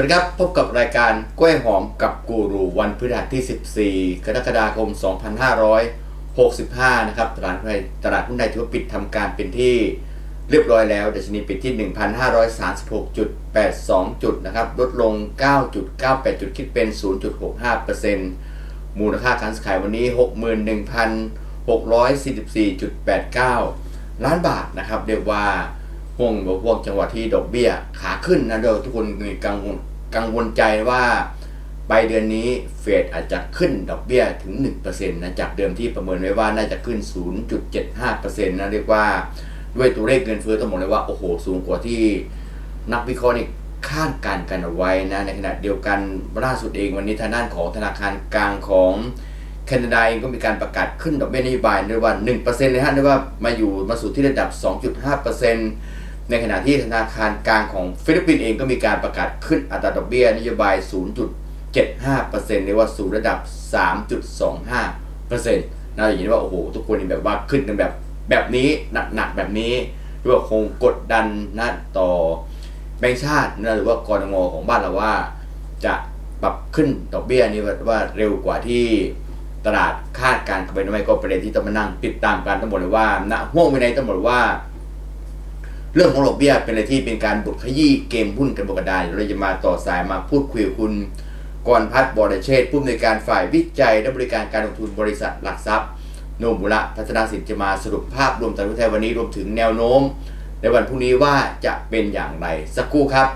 วัสดีครับ พบกับรายการกล้วยหอมกับกูรูวันพฤหัสที่ 14 กรกฎาคม 2565 นะครับตลาดหุ้นไทยตลาดหุ้นไทยถือว่าปิดทำการเป็นที่เรียบร้อยแล้วดัชนีปิดที่ 1,536.82 จุดนะครับลดลง 9.98 จุดคิดเป็น 0.65%มูลค่าการซื้อขายวันนี้ 61,644.89 ล้านบาทนะครับเรียกว่า ห่วงแบบพวกจังหวัดที่ดอกเบี้ยขาขึ้นนะเดี๋ยทุกคนมีกังวลกังวลใจว่าปลายเดือนนี้เฟดอาจจะขึ้นดอกเบี้ยถึง 1%นะจากเดิมที่ประเมินไว้ว่าน่าจะขึ้น 0.75%นะเรียกว่าด้วยตัวเลขเงินเฟ้อต้องบอกเลยว่า โอ้โห สูงกว่าที่นักวิเคราะห์นี่คาดการณ์กันเอาไว้นะ ในขณะเดียวกันล่าสุดเองวันนี้ทางด้านของธนาคารกลางของแคนาดาเองก็มีการประกาศขึ้นดอกเบี้ยนโยบายด้วยว่า1%เลยฮะด้วยกว่ามาอยู่มาสู่ที่ระดับ 2.5% ในขณะที่ธนาคารกลางของฟิลิปปินส์เองก็มีการประกาศขึ้นอัตราดอกเบี้ยนโยบาย 0.75%เรียกว่าสู่ระดับ 3.25%นะอย่างนี้ว่าโอ้โหทุกคนนี่แบบว่าขึ้นกันแบบแบบนี้หนักๆแบบนี้เรียกว่าคงกดดันนะต่อแบงก์ชาตินะหรือว่ากรงของบ้านเราว่า จะปรับขึ้นดอกเบี้ยนี้ว่าเร็วกว่าที่ตลาดคาดการณ์ไปหรือไม่ก็ประเด็นที่ต้องมานั่งติดตามกันต้องบอกเลยว่าณห่วงวินัยต้องบอกว่า เรื่องของดอกเบี้ยเป็นอะไรที่เป็นการบดขยี้เกมหุ้นกันบกระดานเราจะมาต่อสายมาพูดคุยกับคุณกรพัฒน์บอรเชษฐ์ผู้อำนวยการฝ่ายวิจัย และบริการการลงทุนบริษัทหลักทรัพย์ โนมุระพัฒนาสินจะมาสรุปภาพรวมตลาดหุ้นไทยวันนี้รวมถึงแนวโน้ม ในวันพรุ่งนี้ว่าจะเป็นอย่างไรสักครู่ครับ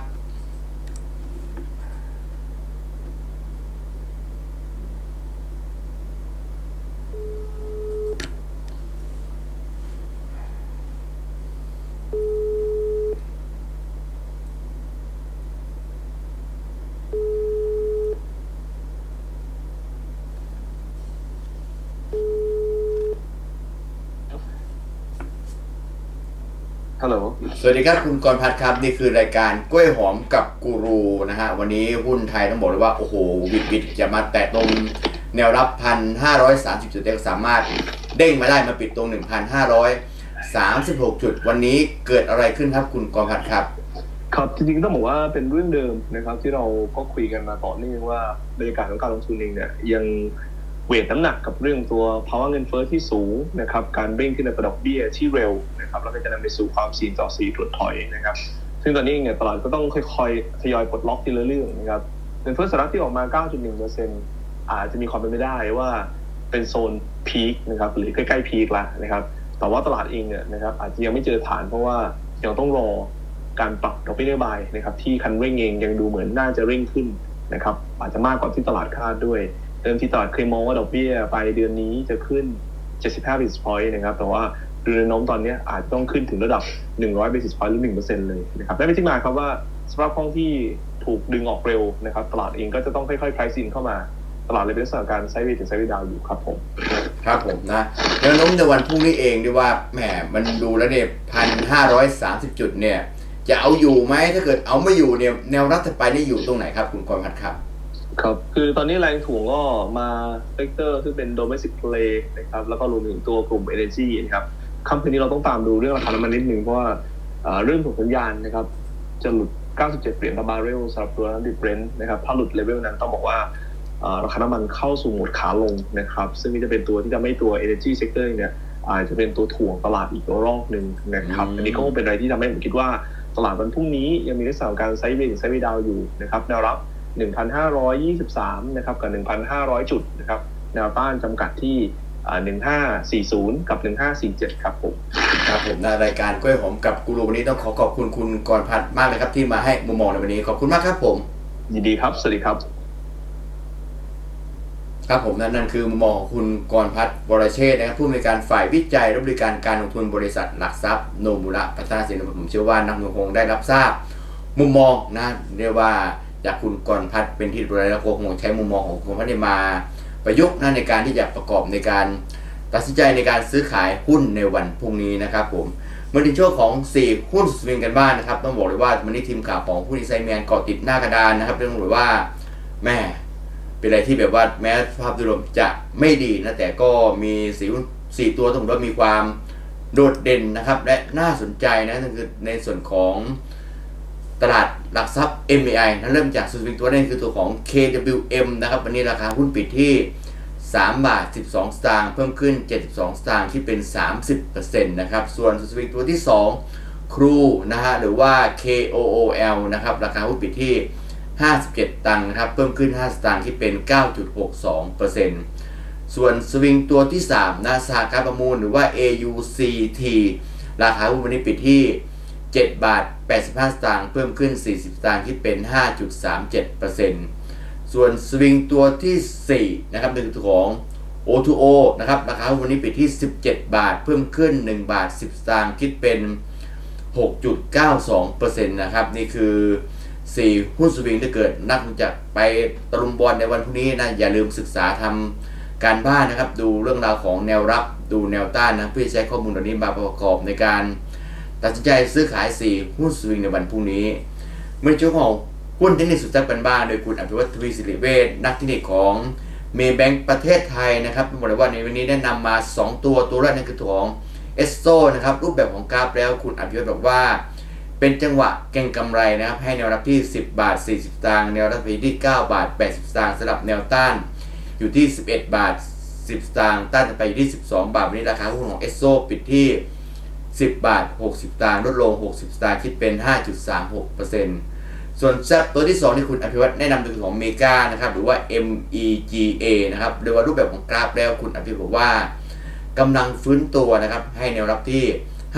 ฮัลโหล สวัสดีครับคุณกรพัฒน์ครับนี่คือรายการกล้วยหอมกับกูรูนะฮะวันนี้หุ้นไทยต้องบอกเลยว่า โอ้โหวิดวิดจะมาแตะตรงแนวรับพันห้าร้อยสามสิบจุดได้ก็สามารถเด้งมาได้มาปิดตรงหนึ่งพันห้าร้อยสามสิบหกจุด วันนี้เกิดอะไรขึ้นครับคุณกรพัฒน์ครับ ครับจริงๆต้องบอกว่าเป็นเรื่องเดิมนะครับที่เราก็คุยกันมาต่อเนื่องว่าบรรยากาศของการลงทุนเองเนี่ยยัง เวทน้ำหนักกับเรื่องตัวภาวะเงินเฟ้อที่สูงนะครับการเร่งขึ้นในระดับเบี้ยที่เร็วนะครับแล้วก็จะนำไปสู่ความเสี่ยงต่อสีถดถอยนะครับ ซึ่งตอนนี้เองเนี่ยตลาดก็ต้องค่อยๆทยอยปลดล็อกทีละเรื่องนะครับเงินเฟ้อสหรัฐที่ออกมา 9.1%อาจจะมีความเป็นไปได้ว่าเป็นโซนพีคนะครับหรือใกล้ๆพีคล้วนะครับแต่ว่าตลาดเองเนี่ยนะครับอาจจะยังไม่เจอฐานเพราะว่ายังต้องรอการปรับดอกเบี้ยนโยบายนะครับที่คันเร่งเองยังดูเหมือนน่าจะเร่งขึ้นนะครับอาจจะมากกว่าที่ตลาดคาดด้วย เดิมที่ตลาดเคยมองว่าดอกเบี้ยปลายเดือนนี้จะขึ้น 75 basis point นะครับ แต่ว่าดูแนวโน้มตอนนี้อาจต้องขึ้นถึงระดับ 100 basis point หรือ 1%เลยนะครับนั่นเป็นที่มาครับว่าสภาพคล่องที่ถูกดึงออกเร็วนะครับ ตลาดเองก็จะต้องค่อยๆ price in เข้ามาตลาดเลยเป็นสถานการณ์ไซด์เวย์ถึงไซด์เวย์ดาวอยู่ครับผมครับผมนะแนวโน้มในวันพรุ่งนี้เองด้วยว่าแหมมันดูแล้วเนี่ยพันห้าร้อยสามสิบจุดเนี่ย จะเอาอยู่ไหมถ้าเกิดเอาไม่อยู่เนี่ยแนวรับถัดไปนี่อยู่ตรงไหนครับ คุณกรพัฒน์ครับ ครับ คือตอนนี้แรงถ่วงก็มาเซกเตอร์ซึ่งเป็น domestic play นะครับ แล้วก็รวมถึงตัวกลุ่ม energy นะครับค่ำคืนนี้เราต้องตามดูเรื่องราคาน้ำมันนิดนึงเพราะว่าเอ่อเรื่องของสัญญาณนะครับ จะหลุด 97 เหรียญต่อบาร์เรลสำหรับตัวน้ำดิบเบรนท์นะครับ ถ้าหลุดเลเวลนั้นต้องบอกว่าเอ่อราคาน้ำมันเข้าสู่โหมดขาลงนะครับ ซึ่งนี่จะเป็นตัวที่ทำให้ตัว energy sector เนี่ยอาจจะเป็นตัวถ่วงตลาดอีกรอบหนึ่งนะครับอืมอันนี้ก็คงเป็นอะไรที่ทำให้ผมคิดว่าตลาดวันพรุ่งนี้ยังมีลักษณะของการไซด์เวย์ถึงไซด์เวย์ดาวอยู่นะครับแนวรับ 1,523 นะครับกับ 1,500 จุดนะครับแนวต้านจำกัดที่อ่า1540 กับ 1547 ครับผมครับผมในรายการกล้วยหอมกับกูรูวันนี้ต้องขอขอบคุณคุณกรพัฒน์มากเลยครับที่มาให้มุมมองในวันนี้ขอบคุณมากครับผม ยินดีครับ สวัสดีครับ ครับผมนั่นนั่นคือมุมมองของคุณกรพัฒน์วรเชษฐ์นะครับผู้อำนวยการฝ่ายวิจัยและบริการการลงทุนบริษัทหลักทรัพย์โนมุระพัฒนาสินผมเชื่อว่านักลงทุนคงได้รับทราบ มุมมองนะเรียกว่า จากคุณกรพัฒน์เป็นที่รู้แล้วคงใช้มุมมองของคุณพัฒน์มา ประยุกต์นะในการที่จะประกอบในการตัดสินใจในการซื้อขายหุ้นในวันพรุ่งนี้นะครับผมมาถึงช่วงของ 4 หุ้นสวิงกันบ้างนะครับ ต้องบอกเลยว่าวันนี้ทีมข่าวของผู้ดีไซน์แมนเกาะติดหน้ากระดานนะครับเรื่องบอกว่าแม่เป็นอะไรที่แบบว่าแม้ภาพโดยรวมจะไม่ดีนะแต่ก็มีสีหุ้นสี่ตัวต้องบอกว่ามีความโดดเด่นนะครับ และน่าสนใจนะนั่นคือในส่วนของตลาด หลักทรัพย์ MAI นั้นเริ่มจากสวิงตัวแรกคือตัวของ KWM นะครับ วันนี้ราคาหุ้นปิดที่ 3 บาท 12 สตางค์เพิ่มขึ้น 72 สตางค์ที่เป็น 30%นะครับ ส่วนสวิงตัวที่ 2 ครูนะฮะหรือว่า KOOL นะครับ ราคาหุ้นปิดที่ 57 ตังค์นะครับ เพิ่มขึ้น 5 สตางค์ที่เป็น 9.62%ส่วนสวิงตัวที่3นะสหการประมูลหรือว่า AUCT ราคาหุ้นวันนี้ปิดที่ 7 บาท 85 สตางค์เพิ่มขึ้น 40 สตางค์ที่เป็น 5.37%ส่วนสวิงตัวที่ 4 นะครับเป็นของ O2O นะครับราคาวันนี้ปิดที่ 17 บาท เพิ่มขึ้น 1 บาท 10 สตางค์คิดเป็น 6.92%นะครับ นี่คือ 4 หุ้นสวิงถ้าเกิดนักจะไปตะลุมบอลในวันพรุ่งนี้นะ อย่าลืมศึกษาทำการบ้านนะครับ ดูเรื่องราวของแนวรับ ดูแนวต้านนะเพื่อใช้ข้อมูลเหล่านี้มาประกอบในการ ตัดสินใจซื้อขาย 4 หุ้นสวิงในวันพรุ่งนี้เมื่อช่วงของหุ้นเทคนิคสุดแซ่บกันบ้างโดยคุณอภิวัตทวีสิริเวชนักเทคนิคของเมย์แบงก์ประเทศไทยนะครับบอกเลยว่าในวันนี้ได้นำมา 2 ตัวตัวแรกนั่นคือตัวของเอสโซนะครับรูปแบบของกราฟแล้วคุณอภิวัตบอกว่า เป็นจังหวะเก่งกำไรนะครับให้แนวรับที่ 10 บาท 40สตางค์แนวรับที่ 9 บาท 80สตางค์สำหรับแนวต้านอยู่ที่ 11 บาท 10ตางค์ต้านจะไปอยู่ที่ 12 บาทวันนี้ราคาหุ้นของเอสโซปิดที่ 10 บาท 60สตางค์ลดลง 60สตางค์คิดเป็น 5.36%ส่วนแซปตัวที่ 2 ที่คุณอภิวัตแนะนำคือของเมกานะครับหรือว่า MEGA นะครับโดยว่ารูปแบบของกราฟแล้วคุณอภิวัตบอกว่ากำลังฟื้นตัวนะครับให้แนวรับที่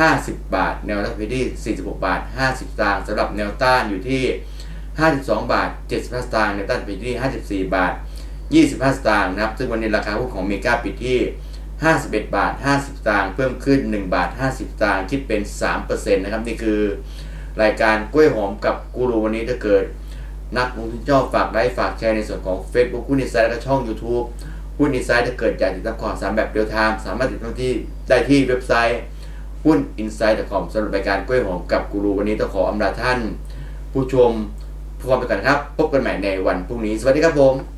50 บาท แนวรับที่ 46 บาท 50สตางค์สำหรับแนวต้านอยู่ที่ 52 บาท 75 สตางค์แนวต้านไปที่ 54 บาท 25 สตางค์นะครับซึ่งวันนี้ราคาหุ้นของเมกาปิดที่ 51 บาท 50สตางค์เพิ่มขึ้น 1 บาท 50สตางค์คิดเป็น 3%นะครับ นี่คือรายการกล้วยหอมกับกูรูวันนี้ถ้าเกิด นักลงทุนชอบฝากไลค์ฝากแชร์ในส่วนของ Facebook หุ้นอินไซด์และช่อง YouTube หุ้นอินไซด์ถ้าเกิดอยากติดตามข่าวสารแบบเรียลไทม์สามารถติดตามที่ได้ที่เว็บไซต์หุ้น insight.com สำหรับรายการกล้วยหอมกับกูรูวันนี้ต้องขออำลาท่าน ผู้ชมผู้ฟังไปก่อนครับ พบกันใหม่ในวันพรุ่งนี้ สวัสดีครับผม